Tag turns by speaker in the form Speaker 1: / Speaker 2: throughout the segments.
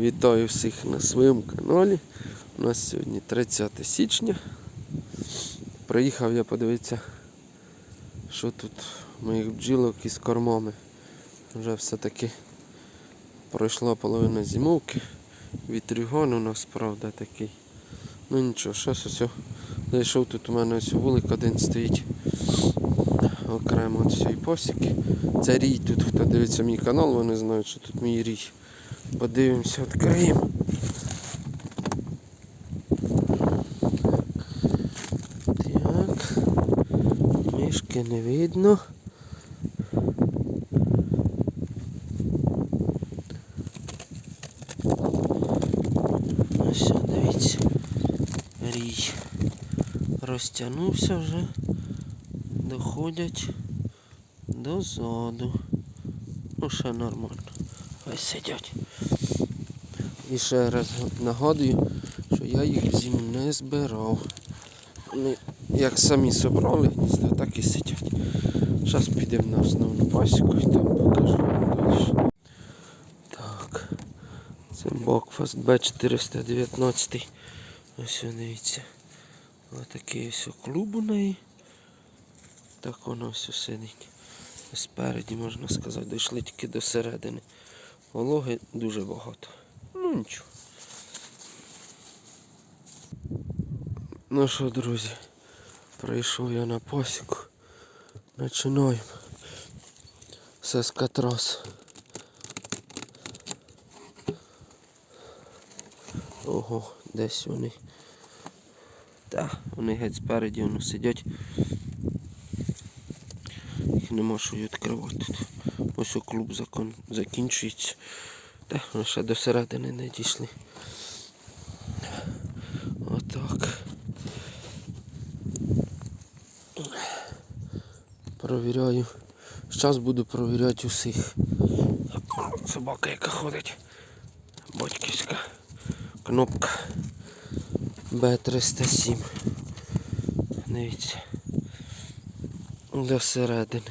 Speaker 1: Вітаю всіх на своєму каналі. У нас сьогодні 30 січня. Приїхав я подивитися, що тут моїх бджілок із кормами. Вже все-таки пройшла половина зимовки. Вітрюгон у нас, правда, такий. Ну нічого, щось ось зайшов тут у мене ось вулик один стоїть. Окремо цієї посіки. Це рій тут, хто дивиться мій канал, вони знають, що тут мій рій. Подивимося, відкриємо. Так. Мішки не видно. Ось, дивіться. Рій розтягнувся вже. Доходять дозаду. Ну, ще нормально. Хай сидять. І ще раз нагадую, що я їх зиму не збирав. Вони як самі собрали так і сидять. Зараз підемо на основну пасіку і там покажу вам далі. Так. Це Бокфаст Б419. Ось дивіться. Ось ось клуб у неї. Так воно все сидить. Спереді, можна сказати, дійшли тільки до середини. Вологи дуже багато. Ну нічого. Ну що, друзі, прийшов я на посіку. Починаємо. Все з катрас. Ого, десь вони. Та, вони геть спереді воно сидять. Їх нема що й відкривати. Ось о клуб закон... закінчується. Та, ми ще до середини не дійшли. Отак. Провіряю. Зараз буду провіряти усіх. Собака, яка ходить. Батьківська кнопка Б307. Дивіться. До середини.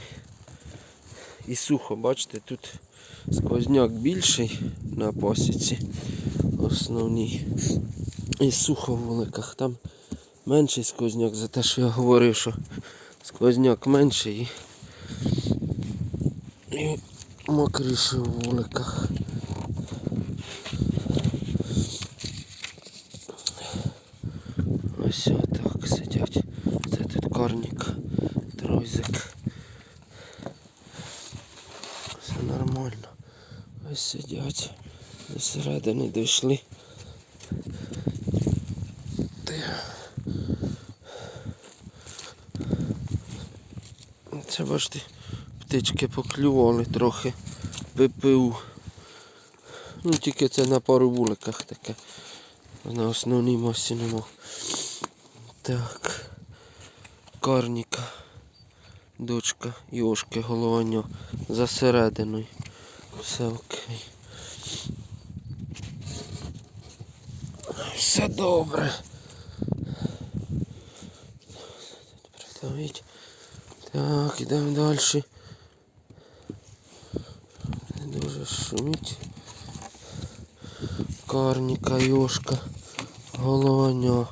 Speaker 1: І сухо, бачите, тут сквозняк більший на посіці основній. І сухо в вуликах. Там менший сквозняк за те, що я говорив, що сквозняк менший і, мокріше в вуликах. Ось отак сидять. Це тут корник, тройзик. Все нормально. Сидять. До середини дійшли. Це бачите, птички поклювали трохи ППУ. Ну тільки це на пару вуликах таке. На основній масі нема. Так. Карніка. Дочка Йошки головання за серединою. Все окей. Все добре. Придавить. Так, йдемо далі. Не дуже шуміть. Карніка, Йошка, головання.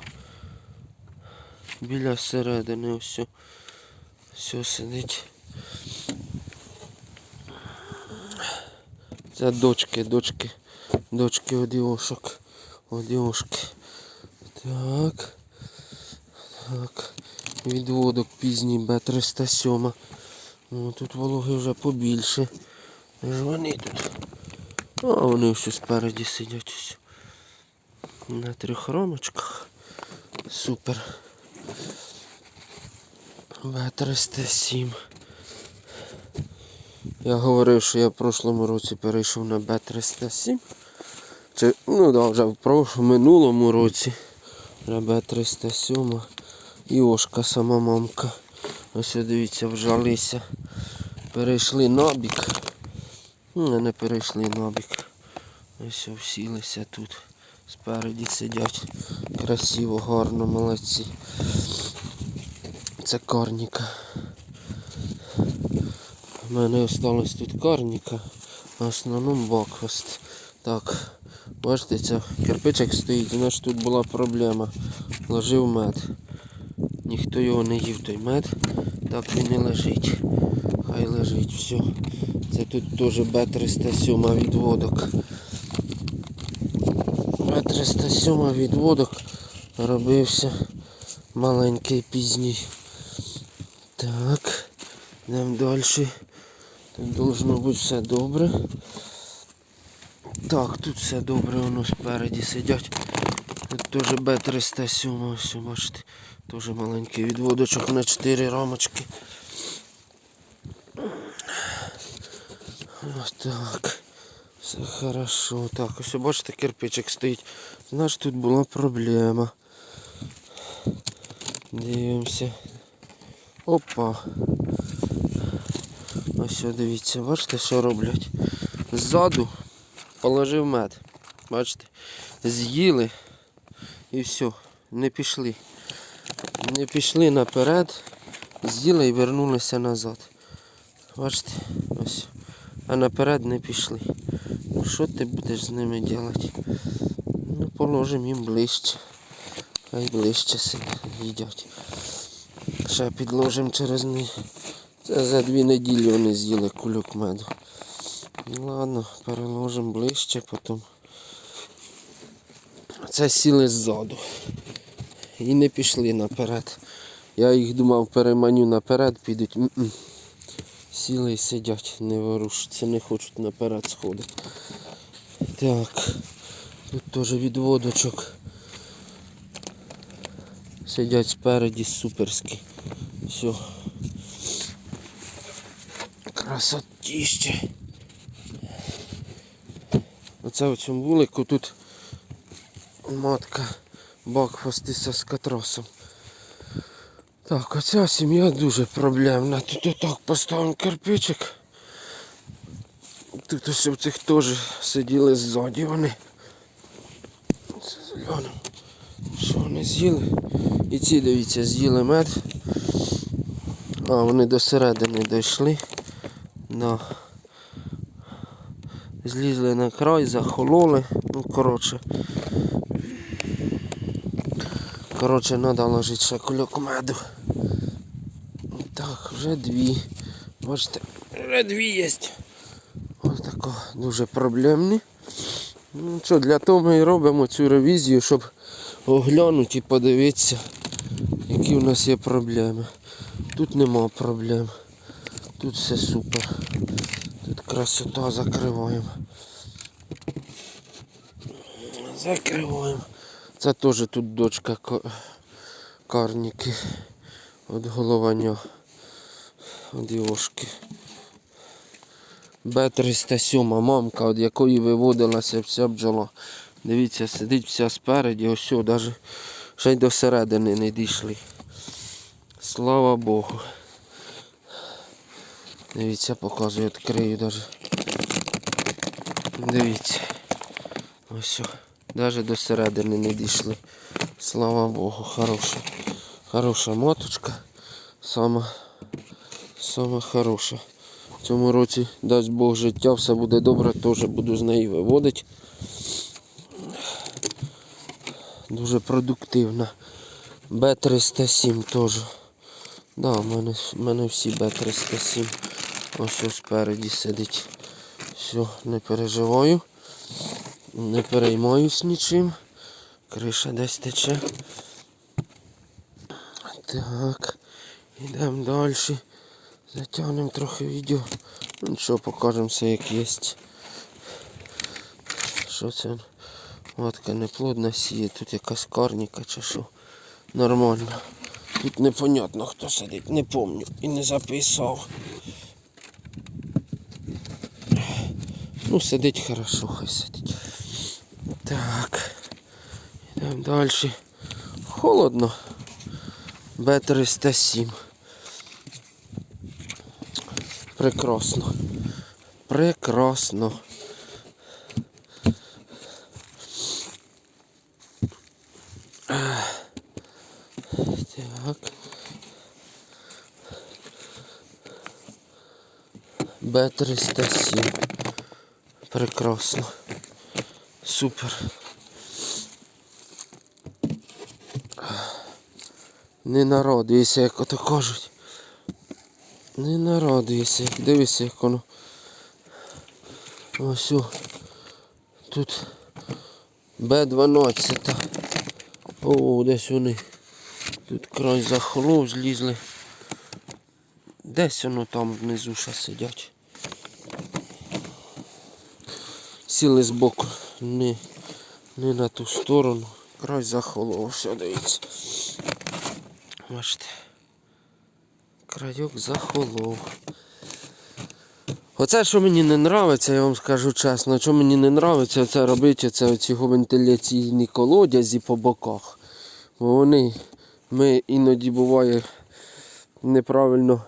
Speaker 1: Біля середини все. Все сидить. Це дочки, дочки, дочки одіошок. Одіошки. Так. Так. Відводок пізній Б307. Ну, тут вологи вже побільше. Ж вони тут. А вони все спереді сидять. ось. На трьох ромочках. Супер. Б307. Я говорив, що я в прошлому році перейшов на Б307. Чи, ну да, вже в прошлому, минулому році. На Б307. І Ошка сама мамка. Ось дивіться, вжалися. Перейшли набік. Ну, не перейшли набік. Ось всілися тут. Спереді сидять. Красиво, гарно, молодці. Це карніка. У мене осталось тут карніка, в основному бакфаст. Так, бачите, це кирпичик стоїть, у нас тут була проблема. Ложив мед. Ніхто його не їв той мед, так він і лежить. Хай лежить, все. Це тут теж Б307 відводок. Б307 відводок робився маленький пізній. Так, йдемо далі. Тут должно бути все добре. Так, тут все добре, воно спереді сидять. Тут теж Б307, ось бачите, теж маленький відводочок на 4 рамочки. Ось так. Все хорошо. Так, ось бачите, кирпичик стоїть. Знаєш, тут була проблема. Дивимося. Опа. Ось дивіться, бачите, що роблять? Ззаду положив мед. Бачите? З'їли і все, не пішли. Не пішли наперед, з'їли і вернулися назад. Бачите? Ось. А наперед не пішли. Ну що ти будеш з ними робити? Ну, положимо їм ближче. Хай ближче си їдять. Ще підложимо через них. Це за дві неділі вони з'їли кульок меду. Ну ладно, переложимо ближче, потім. Це сіли ззаду. І не пішли наперед. Я їх думав переманю наперед, підуть. М-м. Сіли і сидять, не ворушаться, не хочуть наперед сходити. Так, тут теж відводочок. Сидять спереді суперські. Все. Красотіще. Оце в цьому вулику тут матка бакфастися з катросом. Так, оця сім'я дуже проблемна. Тут отак поставимо кирпичик. Тут ось в цих теж сиділи ззаді вони. Це зелено. Що вони з'їли? І ці, дивіться, з'їли мед. А, вони до середини дійшли. Да. Злізли на край, захололи. Ну, коротше. Коротше, треба ложити ще кульок меду. Так, вже дві. Бачите, вже дві є. Ось тако дуже проблемні. Ну що, для того ми і робимо цю ревізію, щоб оглянути і подивитися, які в нас є проблеми. Тут нема проблем. Тут все супер. Тут красота закриваємо. Закриваємо. Це теж тут дочка ка- карніки від головання. Від Йошки. Б307, мамка, від якої виводилася вся бджола. Дивіться, сидить вся спереді, ось навіть ще й до середини не дійшли. Слава Богу. Дивіться, показую, відкрию даже. Дивіться. Ось. Навіть до середини не дійшли. Слава Богу, хороша. Хороша маточка. Сама, сама хороша. В цьому році дасть Бог життя, все буде добре, теж буду з неї виводити. Дуже продуктивна. Б307 теж. Да, в в мене всі Б307. Ось ось спереді сидить. Все, не переживаю. Не переймаюсь нічим. Криша десь тече. Так. Йдемо далі. Затягнемо трохи відео. Ну нічого, покажемо все як є. Що це? Матка неплодна сіє, тут якась карніка чи що. Нормально. Тут непонятно хто сидить, не помню і не записав. Ну, сидить хорошо, хай сидить. Так. Йдемо далі. Холодно. Б307. Прекрасно. Прекрасно. Так. Б307. Прекрасно. Супер. Не народуйся, як ото кажуть. Не народуйся. Дивися, як воно. Ось. о. Тут Б12. О, десь вони. Тут край захолов, злізли. Десь воно там внизу ще сидять. Сіли збоку, не, не на ту сторону. Край захолов, все, дивіться. Бачите. Крайок захолов. Оце, що мені не подобається, я вам скажу чесно, що мені не подобається, це робити це оці вентиляційні колодязі по боках. Бо вони, ми іноді буває неправильно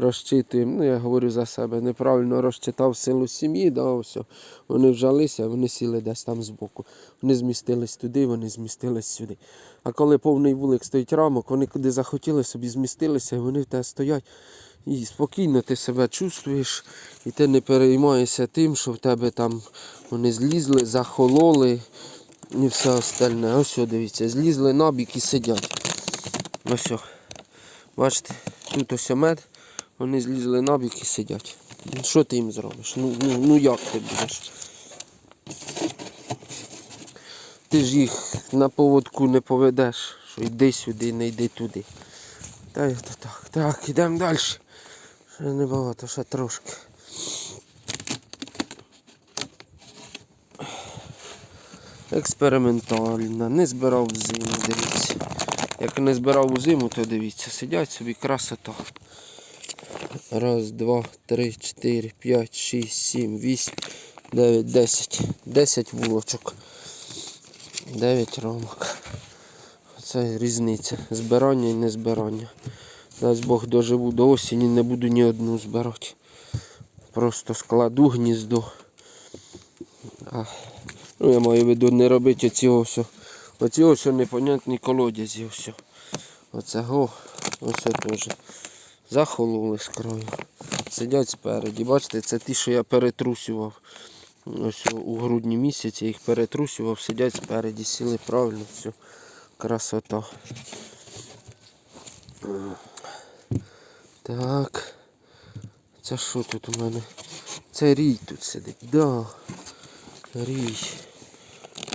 Speaker 1: розчитуємо. Ну, я говорю за себе, неправильно розчитав силу сім'ї, да, ось. Вони вжалися, вони сіли десь там збоку. Вони змістились туди, вони змістились сюди. А коли повний вулик стоїть рамок, вони куди захотіли собі змістилися, і вони в тебе стоять. І спокійно ти себе чувствуєш, і ти не переймаєшся тим, що в тебе там вони злізли, захололи і все остальне. Ось, дивіться, злізли на бік і сидять. Ось. Бачите, тут ось мед, вони злізли на бік і сидять. Що ти їм зробиш? Ну, ну, ну як ти будеш? Ти ж їх на поводку не поведеш, що йди сюди, не йди туди. Та й то так. Так, ідемо далі. Ще небагато, ще трошки. Експериментальна. Не збирав зиму, дивіться. Як не збирав у зиму, то дивіться, сидять собі красота. Раз, два, три, чотири, п'ять, шість, сім, вісім, дев'ять, десять. Десять вулочок. Дев'ять рамок. Це різниця. Збирання і не збирання. Дасть Бог доживу до осені, не буду ні одну збирати. Просто складу гніздо. А, ну, я маю в виду не робити оці ось. Оці ось непонятні колодязі. Оце го, ось теж. Захололи з краю. Сидять спереді. Бачите, це ті, що я перетрусював. Ось у грудні місяці я їх перетрусював, сидять спереді, сіли правильно, все. Красота. Так. Це що тут у мене? Це рій тут сидить. Да. Рій.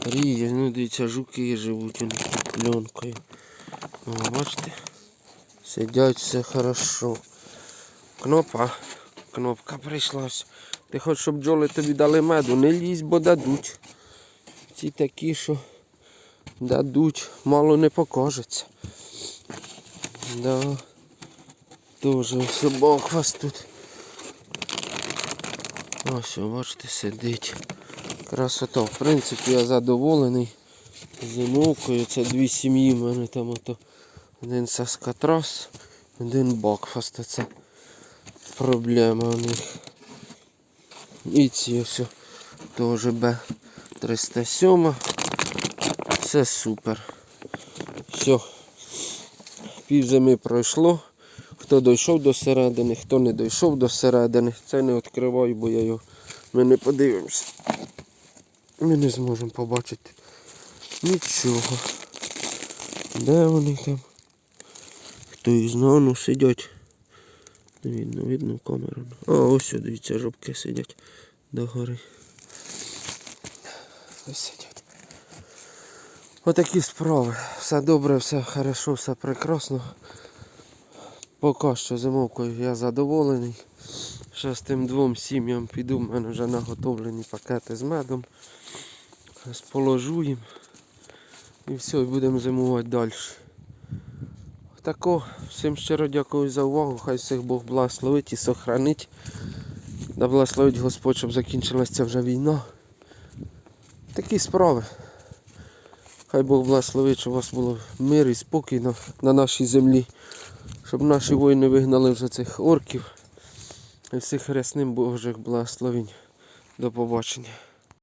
Speaker 1: Рій, ну дивіться, жуки живуть вони під пленкою. Бачите? Сидять все хорошо. Кнопа. Кнопка прийшлась. Ти хочеш, щоб бджоли тобі дали меду, не лізь, бо дадуть. Ці такі, що дадуть, мало не покажеться. Да. Тоже собак вас тут. Ось, бачите, сидить. Красота. В принципі, я задоволений зимовкою. Це дві сім'ї. в мене там ото один саскатрас, один бакфаст. Це проблема у них. І ці ось теж Б307. Все супер. Все. Пів зими пройшло. Хто дійшов до середини, хто не дійшов до середини. Це не відкриваю, бо я його ми не подивимося. Ми не зможемо побачити нічого. Де вони там? Хто їх знає, ну сидять. Не видно, видно камеру. А, ось дивіться, жопки сидять догори. Ось сидять. Отакі справи. Все добре, все хорошо, все прекрасно. Поки що зимовкою я задоволений. Ще з тим двом сім'ям піду, в мене вже наготовлені пакети з медом. Сположу їм. І все, і будемо зимувати далі. Тако, всім щиро дякую за увагу. Хай всіх Бог благословить і сохранить. Да благословить Господь, щоб закінчилася вже війна. Такі справи. Хай Бог благословить, щоб у вас було мир і спокій на нашій землі. Щоб наші воїни вигнали вже цих орків. І всіх рясним Божих благословень. До побачення.